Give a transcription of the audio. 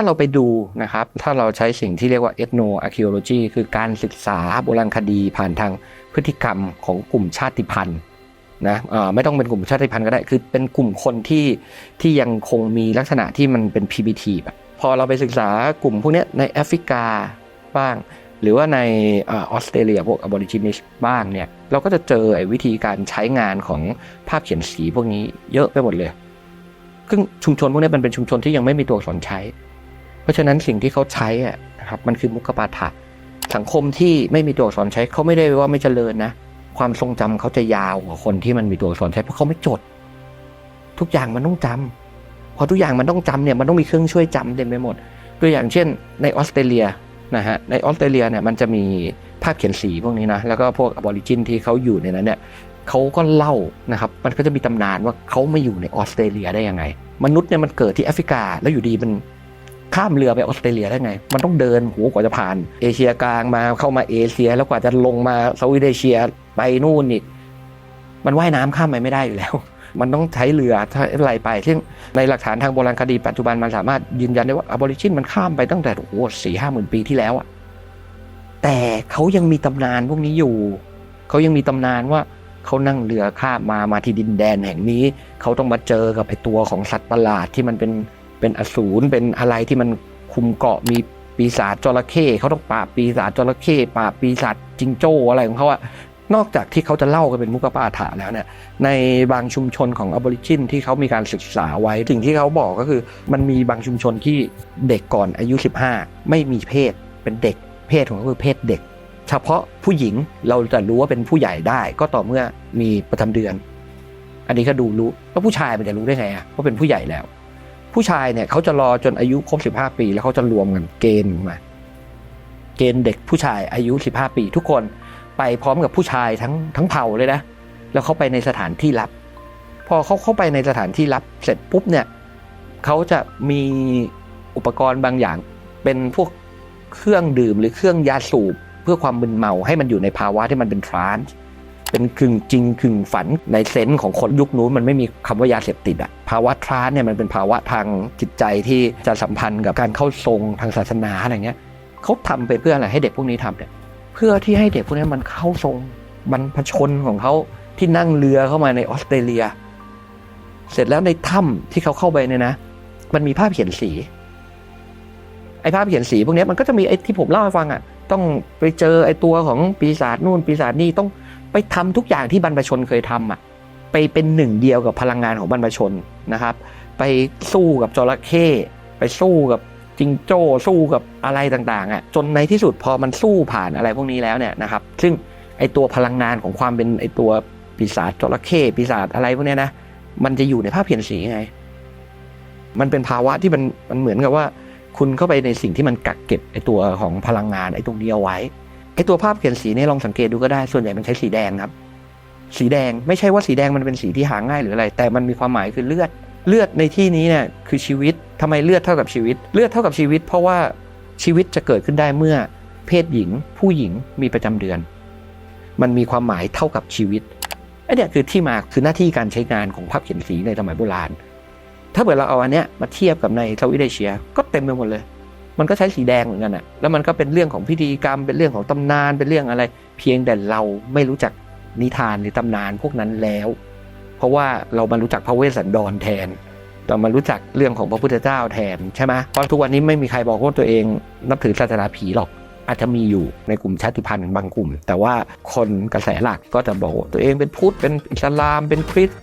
ถ้าเราไปดูนะครับ ถ้าเราใช้สิ่งที่เรียกว่า ethno archaeology คือการศึกษาโบราณคดีผ่านทางพฤติกรรมของกลุ่มชาติพันธุ์นะไม่ต้องเป็นกลุ่มชาติพันธุ์ก็ได้ คือเป็นกลุ่มคนที่ที่ยังคงมีลักษณะที่มันเป็น primitive อะพอเราไปศึกษากลุ่มพวกนี้ในแอฟริกาบ้าง หรือว่าในออสเตรเลียพวก aborigines บ้างเนี่ยเราก็จะเจอไอ้วิธีการใช้งานของภาพเขียนสีพวกนี้เยอะไปหมดเลยซึ่งชุมชนพวกนี้มันเป็นชุมชนที่ยังไม่มีตัวอักษรใช้ ราะฉะนั้นสิ่งที่เขาใช้อะนะครับมันคือมุกปาฐะสังคมที่ไม่มีตัวอักษรใช้เขาไม่ได้ว่าไม่เจริญนะ ความทรงจำเขาจะยาวกว่าคนที่มันมีตัวอักษรใช้เพราะเขาไม่จด ทุกอย่างมันต้องจำพอทุกอย่างมันต้องจำเนี่ยมันต้องมีเครื่องช่วยจำเต็มไปหมดตัวอย่างเช่นในออสเตรเลียนะฮะในออสเตรเลียเนี่ยมันจะมีภาพเขียนสีพวกนี้นะแล้วก็พวกอบอริจินที่เขาอยู่ในนั้นเนี่ยเขาก็เล่านะครับมันก็จะมีตำนานว่าเขามาอยู่ในออสเตรเลียได้ยังไง มนุษย์เนี่ยมันเกิดที่แอฟริกาแล้วอยู่ดีมัน ข้ามเรือไปออสเตรเลียได้ไง มันต้องเดินโหกว่าจะผ่าน เอเชียกลางมาเข้ามาเอเชีย แล้วกว่าจะลงมาเซาท์อีเอเชียไปนู่นอีกมันว่ายน้ำข้ามไปไม่ได้อยู่แล้ว มันต้องใช้เรือถ้าอะไรไป ซึ่งในหลักฐานทางโบราณคดีปัจจุบันมันสามารถยืนยันได้ว่าอบอริจินมันข้ามไปตั้งแต่โอ้โหสี่ห้าหมื่นปีที่แล้วอะแต่เขายังมีตำนานพวกนี้อยู่ เขายังมีตำนานว่าเขานั่งเรือข้ามมามาที่ดินแดนแห่งนี้ เขาต้องมาเจอกับไอตัวของสัตว์ประหลาดที่มันเป็น เป็นอสูรเป็นอะไรที่มันคุมเกาะมีปีศาจจระเข้เขาต้องปราบปีศาจจระเข้ปราบปีศาจจิงโจ้อะไรของเขาอะนอกจากที่เขาจะเล่ากันเป็นมุกปาฐะแล้วเนี่ยในบางชุมชนของอบอริจินที่เขามีการศึกษาไว้สิ่งที่เขาบอกก็คือ มันมีบางชุมชนที่เด็กก่อนอายุ 15 ไม่มีเพศเป็นเด็ก เพศของเขาคือเพศเด็ก เฉพาะผู้หญิงเราจะรู้ว่าเป็นผู้ใหญ่ได้ ก็ต่อเมื่อมีประจำเดือน อันนี้ก็ดูรู้แล้วผู้ชายมันจะรู้ได้ไงอะว่าเป็นผู้ใหญ่แล้ว ผู้ชายเนี่ยเขาจะรอจนอายุครบ 15 ปี แล้วเขาจะรวมกันเกณฑ์มา เกณฑ์เด็กผู้ชายอายุ 15 ปี ทุกคนไปพร้อมกับผู้ชายทั้งทั้งเผ่าเลยนะ แล้วเขาไปในสถานที่ลับ พอเขาเข้าไปในสถานที่ลับเสร็จปุ๊บเนี่ยเขาจะมีอุปกรณ์บางอย่าง เป็นพวกเครื่องดื่มหรือเครื่องยาสูบเพื่อความมึนเมาให้มันอยู่ในภาวะที่มันเป็นทรานส์ เป็นกึ่งจริงกึ่งฝันในเซนส์ของคนยุคนู้นมันไม่มีคำว่ายาเสพติดอะภาวะทรานส์เนี่ยมันเป็นภาวะทางจิตใจที่จะสัมพันธ์กับการเข้าทรงทางศาสนาอะไรเงี้ยเขาทำไปเพื่ออะไรให้เด็กพวกนี้ทำเนี่ยเพื่อที่ให้เด็กพวกนี้มันเข้าทรงบรรพชนของเขาที่นั่งเรือเข้ามาในออสเตรเลีย เสร็จแล้วในถ้ำที่เขาเข้าไปเนี่ยนะ มันมีภาพเขียนสีไอ้ภาพเขียนสีพวกนี้มันก็จะมีไอ้ที่ผมเล่าให้ฟังอะต้องไปเจอไอ้ตัวของปีศาจนู่นปีศาจนี่ต้อง ไปทำทุกอย่างที่บรรพชนเคยทำอะไปเป็นหนึ่งเดียวกับพลังงานของบรรพชนนะครับ ไปสู้กับจระเข้ไปสู้กับจิงโจ้สู้กับอะไรต่างๆอะจนในที่สุดพอมันสู้ผ่านอะไรพวกนี้แล้วเนี่ยนะครับ ซึ่งไอตัวพลังงานของความเป็นไอตัวปีศาจจระเข้ปีศาจอะไรพวกเนี้ยนะมันจะอยู่ในภาพเขียนสีไง มันเป็นภาวะที่มันมันเหมือนกับว่า คุณเข้าไปในสิ่งที่มันกักเก็บไอตัวของพลังงานไอตรงนี้เอาไว้ ไอตัวภาพเขียนสีเนี่ยลองสังเกตดูก็ได้ส่วนใหญ่มันใช้สีแดงครับ สีแดงไม่ใช่ว่าสีแดงมันเป็นสีที่หาง่ายหรืออะไร แต่มันมีความหมายคือเลือด เลือดในที่นี้เนี่ยคือชีวิตทำไมเลือดเท่ากับชีวิต เลือดเท่ากับชีวิต เพราะว่าชีวิตจะเกิดขึ้นได้เมื่อเพศหญิง ผู้หญิงมีประจำเดือน มันมีความหมายเท่ากับชีวิตไอ้เนี่ยคือที่มาคือหน้าที่การใช้งานของภาพเขียนสีในสมัยโบราณ ถ้าเกิดเราเอาอันเนี้ยมาเทียบกับในเซาท์อีเอเชีย ก็เต็มไปหมดเลย มันก็ใช้สีแดงเหมือนกันอะแล้วมันก็เป็นเรื่องของพิธีกรรม เป็นเรื่องของตำนาน เป็นเรื่องอะไร เพียงแต่เราไม่รู้จักนิทานหรือตำนานพวกนั้นแล้ว เพราะว่าเรามารู้จักพระเวสสันดรแทนเรามารู้จักเรื่องของพระพุทธเจ้าแทนใช่ไหมเพราะทุกวันนี้ไม่มีใครบอกว่าตัวเองนับถือศาสนาผีหรอก อาจจะมีอยู่ในกลุ่มชาติพันธุ์บางกลุ่ม แต่ว่าคนกระแสหลักก็จะบอกตัวเองเป็นพุทธ เป็นอิสลาม เป็นคริสต์